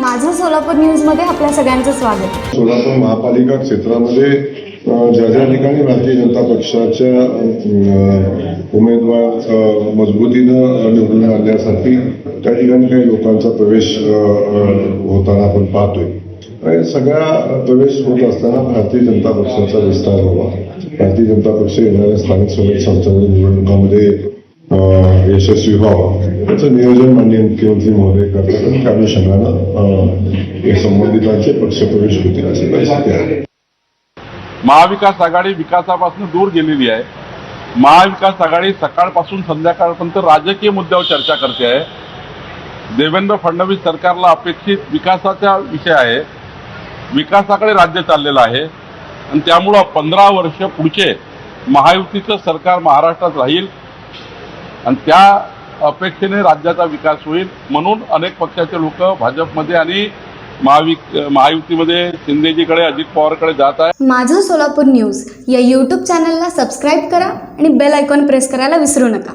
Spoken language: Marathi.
माझं सोलापूर न्यूजमध्ये आपल्या सगळ्यांचं स्वागत. सोलापूर महापालिका क्षेत्रामध्ये ज्या ज्या ठिकाणी भारतीय जनता पक्षाच्या उमेदवार मजबूतीनं निवडून आणण्यासाठी त्या ठिकाणी काही लोकांचा प्रवेश होताना आपण पाहतोय. आणि सगळा प्रवेश होत असताना भारतीय जनता पक्षाचा विस्तार व्हावा. भारतीय जनता पक्ष येणाऱ्या स्थानिक स्वराज्य संस्थांच्या निवडणुकामध्ये यशस्वी व्हावं याचं नियोजन माननीय मुख्यमंत्री महोदय करतात आणि त्या अनुषंगानं संबंधितांचे पक्षप्रवेश होतील अशी परिस्थिती आहे महाविकास आघाडी विकासापासून दूर गेलेली आहे. महाविकास आघाडी सकाळपासून संध्याकाळपर्यंत राजकीय मुद्द्यावर चर्चा करते आहे. देवेंद्र फडणवीस सरकारला अपेक्षित विकासाचा विषय आहे. विकासाकडे राज्य चाललेलं आहे. आणि त्यामुळं पंधरा वर्ष पुढचे महायुतीचं सरकार महाराष्ट्रात राहील. आणि त्या अपेक्षेने राज्याचा विकास होईल म्हणून अनेक पक्षाचे लोक भाजपमध्ये आणि महाविक महायुतीमध्ये शिंदेजीकडे अजित पवारकडे जात आहे माझं सोलापूर न्यूज या यूट्यूब चॅनलला सबस्क्राईब करा आणि बेल आयकॉन प्रेस करायला विसरू नका.